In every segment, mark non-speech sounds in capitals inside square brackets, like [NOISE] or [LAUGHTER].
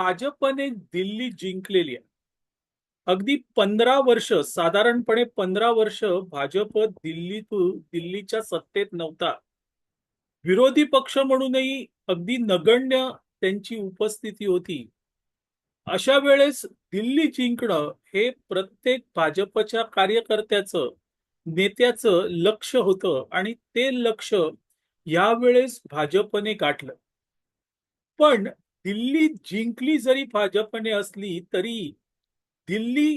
भाजपने दिल्ली जिंकलेली आहे. अगदी पंधरा वर्ष साधारणपणे पंधरा वर्ष भाजप दिल्लीतून दिल्लीच्या सत्तेत नव्हता. विरोधी पक्ष म्हणूनही अगदी नगण्य त्यांची उपस्थिती होती. अशा वेळेस दिल्ली जिंकणं हे प्रत्येक भाजपच्या कार्यकर्त्याचं नेत्याचं लक्ष होतं आणि ते लक्ष यावेळेस भाजपने गाठलं. पण दिल्ली जिंकली जरी भाजपने असली तरी दिल्ली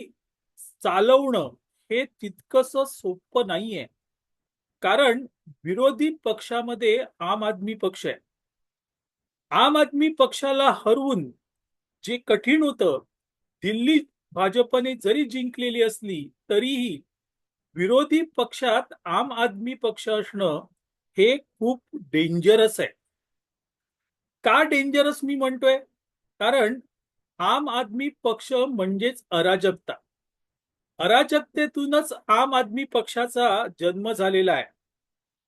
चालवणं हे तितकस सोपं नाहीये. कारण विरोधी पक्षामध्ये आम आदमी पक्ष आहे. आम आदमी पक्षाला हरवून जे कठीण होतं दिल्ली भाजपने जरी जिंकलेली असली तरीही विरोधी पक्षात आम आदमी पक्ष असणं हे खूप डेंजरस आहे. का डेंजरस मी म्हणतोय? कारण आम आदमी पक्ष म्हणजेच अराजकता. अराजकतेतूनच आम आदमी पक्षाचा जन्म झालेला आहे.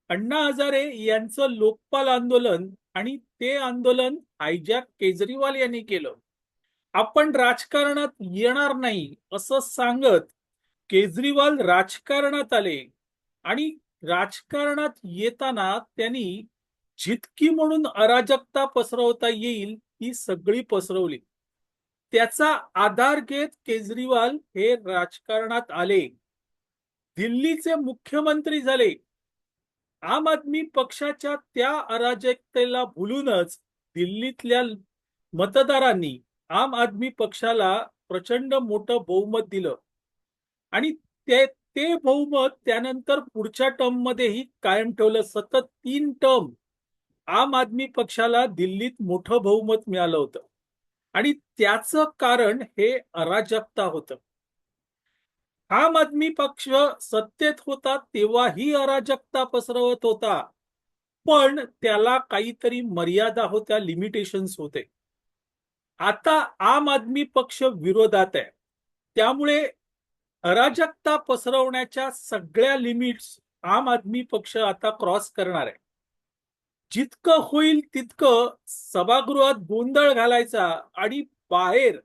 अण्णा हजारे यांचं लोकपाल आंदोलन आणि ते आंदोलन हायजॅक केजरीवाल यांनी केलं. आपण राजकारणात येणार नाही असं सांगत केजरीवाल राजकारणात आले आणि राजकारणात येताना त्यांनी जितकी म्हणून अराजकता पसरवता येईल ती सगळी पसरवली. त्याचा आधार घेत केजरीवाल हे राजकारणात आले. दिल्लीचे मुख्यमंत्री झाले. आम आदमी पक्षाच्या त्या अराजकतेला भुलूनच दिल्लीतल्या मतदारांनी आम आदमी पक्षाला प्रचंड मोठं बहुमत दिलं. आणि ते ते बहुमत त्यानंतर पुढच्या टर्म मध्येही कायम ठेवलं. सतत तीन टर्म आम आदमी पक्षाला दिल्लीत मोठं बहुमत मिळालं होतं. आणि त्याचं कारण हे अराजकता होतं. आम आदमी पक्ष सत्तेत होता तेव्हाही अराजकता पसरवत होता. पण त्याला काहीतरी मर्यादा होत्या लिमिटेशन्स होते. आता आम आदमी पक्ष विरोधात आहे. त्यामुळे अराजकता पसरवण्याच्या सगळ्या लिमिट्स आम आदमी पक्ष आता क्रॉस करणार आहे. जितकं होईल तितकं सभागृहात गोंधळ घालायचा आणि बाहेर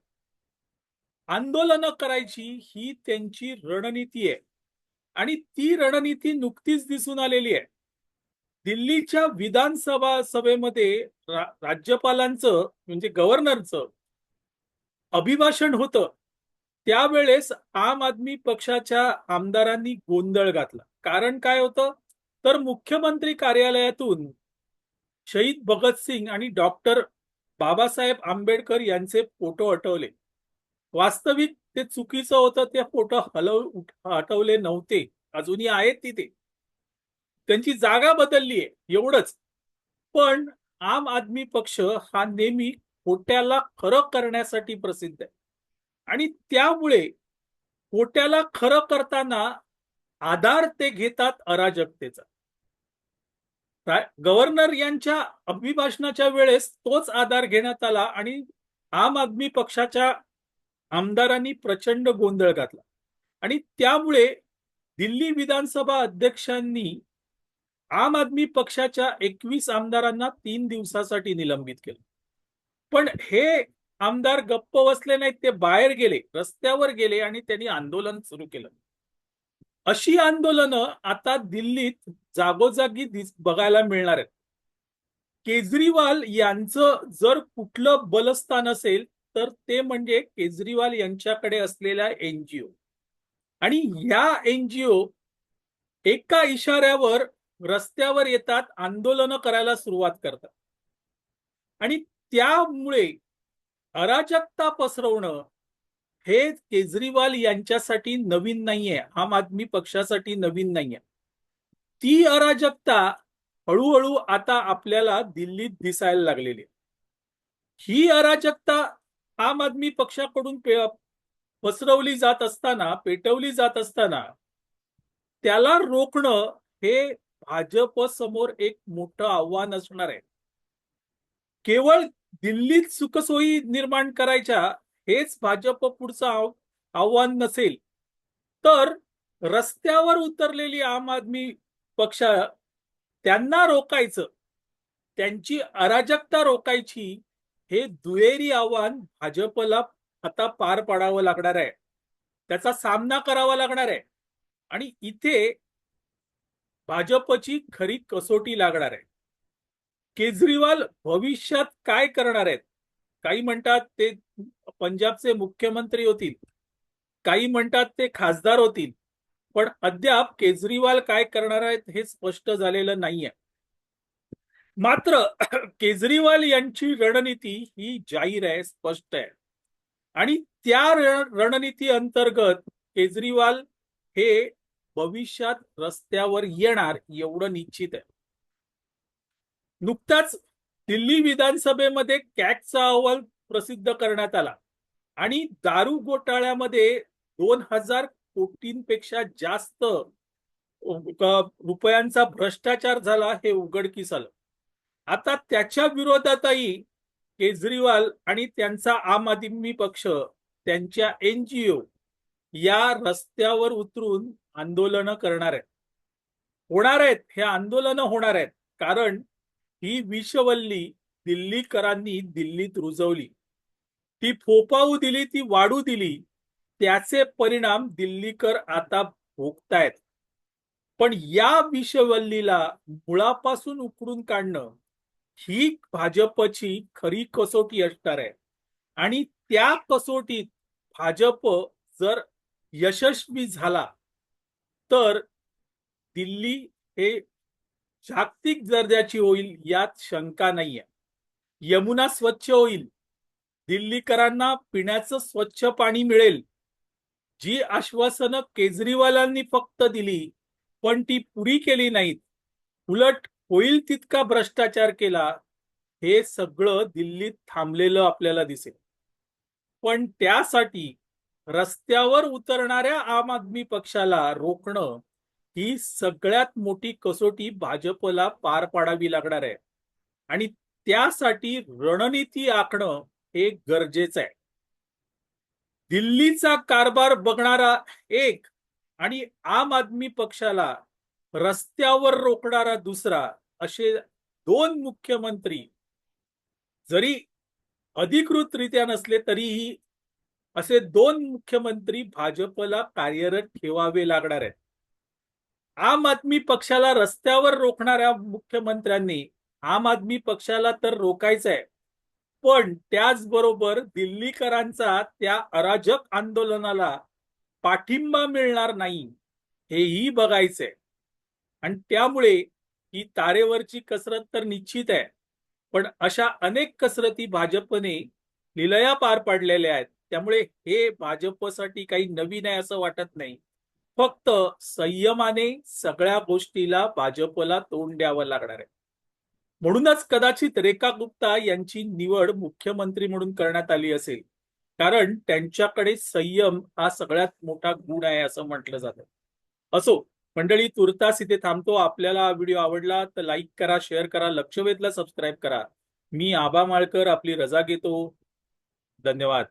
आंदोलनं करायची ही त्यांची रणनीती आहे. आणि ती रणनीती नुकतीच दिसून आलेली आहे. दिल्लीच्या विधानसभा सभेमध्ये रा, राज्यपालांचं म्हणजे गव्हर्नरचं अभिभाषण होतं. त्यावेळेस आम आदमी पक्षाच्या आमदारांनी गोंधळ घातला. कारण काय होतं? तर मुख्यमंत्री कार्यालयातून शहीद भगतसिंग आणि डॉक्टर बाबासाहेब आंबेडकर यांचे फोटो हटवले. वास्तविक ते चुकीचं होतं ते फोटो हलव हटवले नव्हते. अजूनही आहेत तिथे. त्यांची जागा बदलली आहे एवढंच. पण आम आदमी पक्ष हा नेहमी खोट्याला खरं करण्यासाठी प्रसिद्ध आहे. आणि त्यामुळे खोट्याला खरं करताना आधार ते घेतात अराजकतेचा. गव्हर्नर यांच्या अभिभाषणाच्या वेळेस तोच आधार घेण्यात आला आणि आम आदमी पक्षाच्या आमदारांनी प्रचंड गोंधळ घातला. आणि त्यामुळे दिल्ली विधानसभा अध्यक्षांनी आम आदमी पक्षाच्या एकवीस आमदारांना तीन दिवसासाठी निलंबित केलं. पण हे आमदार गप्प बसले नाहीत ते बाहेर गेले रस्त्यावर गेले आणि त्यांनी आंदोलन सुरू केलं. अशी आंदोलनं आता दिल्लीत जागोजागी बघायला मिळणार आहेत. केजरीवाल यांचं जर कुठलं बलस्थान असेल तर ते म्हणजे केजरीवाल यांच्याकडे असलेल्या एनजीओ आणि या एनजीओ एका इशाऱ्यावर रस्त्यावर येतात आंदोलनं करायला सुरुवात करतात. आणि त्यामुळे अराजकता पसरवणं हे केजरीवाल यांच्यासाठी नवीन नाहीये आम आदमी पक्षासाठी नवीन नाहीये. ती अराजकता हळूहळू आता आपल्याला दिल्लीत दिसायला लागलेली ही अराजकता आम आदमी पक्षाकडून पसरवली जात असताना पेटवली जात असताना त्याला रोखणं हे भाजप समोर एक मोठं आव्हान असणार आहे. केवळ दिल्लीत सुखसोयी निर्माण करायच्या हेच भाजप पुढचं आव्हान नसेल. तर रस्त्यावर उतरलेली आम आदमी पक्ष त्यांना रोकायचं. त्यांची अराजकता रोकायची हे दुहेरी आव्हान भाजपला आता पार पाडावं लागणार आहे. त्याचा सामना करावा लागणार आहे. आणि इथे भाजपची खरी कसोटी लागणार आहे. केजरीवाल भविष्यात काय करणार आहेत? काही म्हणतात ते पंजाबचे मुख्यमंत्री होतील काही म्हणतात ते खासदार होतील पण अद्याप केजरीवाल काय करणार आहेत हे स्पष्ट झालेलं नाहीये. मात्र [CLEARS THROAT] केजरीवाल यांची रणनीती ही जाहीर आहे स्पष्ट आहे. आणि त्या रणनीती अंतर्गत केजरीवाल हे भविष्यात रस्त्यावर येणार एवढं निश्चित आहे. नुकताच दिल्ली विधानसभेमध्ये कॅगचा अहवाल प्रसिद्ध करण्यात आला. आणि दारू घोटाळ्यामध्ये दोन हजार कोटींपेक्षा जास्त रुपयांचा भ्रष्टाचार झाला हे उघडकीस आलं आता त्याच्या विरोधातही केजरीवाल आणि त्यांचा आम आदमी पक्ष त्यांच्या एनजीओ या रस्त्यावर उतरून आंदोलनं करणार आहेत. होणार आहेत हे आंदोलनं होणार आहेत. कारण ही विषवल्ली दिल्लीकरांनी दिल्लीत रुजवली. ती फोपावू दिली ती वाढू दिली त्याचे परिणाम दिल्लीकर आता भोगतायत. पण या विषवल्लीला मुळापासून उकडून काढणं ही भाजपची खरी कसोटी असणार आहे. आणि त्या कसोटीत भाजप जर यशस्वी झाला तर दिल्ली हे जागतिक दर्जाची होईल यात शंका नाहीये. यमुना स्वच्छ होईल दिल्लीकरांना पिण्याचं स्वच्छ पाणी मिळेल. जी आश्वासनं केजरीवालांनी फक्त दिली पण ती पुरी केली नाहीत. उलट होईल तितका भ्रष्टाचार केला हे सगळं दिल्लीत थांबलेलं आपल्याला दिसेल. पण त्यासाठी रस्त्यावर उतरणाऱ्या आम आदमी पक्षाला रोखणं ही सगळ्यात मोठी कसोटी भाजपला पार पाडावी लागणार आहे. आणि त्यासाठी रणनीती आखणं हे गरजेचं आहे. दिल्लीचा कारभार बघणारा एक आणि आम आदमी पक्षाला रस्त्यावर रोखणारा दुसरा असे दोन मुख्यमंत्री जरी अधिकृतरित्या नसले तरीही असे दोन मुख्यमंत्री भाजपला कार्यरत ठेवावे लागणार आहेत. आम आदमी पक्षाला रस्त्यावर रोखणाऱ्या मुख्यमंत्र्यांनी आम आदमी पक्षाला तर रोखायचं आहे. पण त्याचबरोबर दिल्लीकरांचा त्या अराजक आंदोलनाला पाठिंबा मिळणार नाही हेही बघायचंय. आणि त्यामुळे ही तारेवरची कसरत तर निश्चित आहे पण अशा अनेक कसरती भाजपने निलया पार पाडलेल्या आहेत. त्यामुळे हे भाजपसाठी काही नवीन आहे असं वाटत नाही. फक्त संयमाने सगळ्या गोष्टीला भाजपला तोंड द्यावं लागणार आहे. म्हणूनच कदाचित रेखा गुप्ता यांची निवड मुख्यमंत्री म्हणून करण्यात आली असेल. कारण त्यांच्याकडे संयम हा सगळ्यात मोठा गुण आहे असं म्हटलं जातं. असो मंडळी तुर्तास इथे थांबतो. आपल्याला हा व्हिडिओ आवडला तर लाईक करा शेअर करा लक्ष वेधला सबस्क्राईब करा. मी आबा माळकर आपली रजा घेतो. धन्यवाद.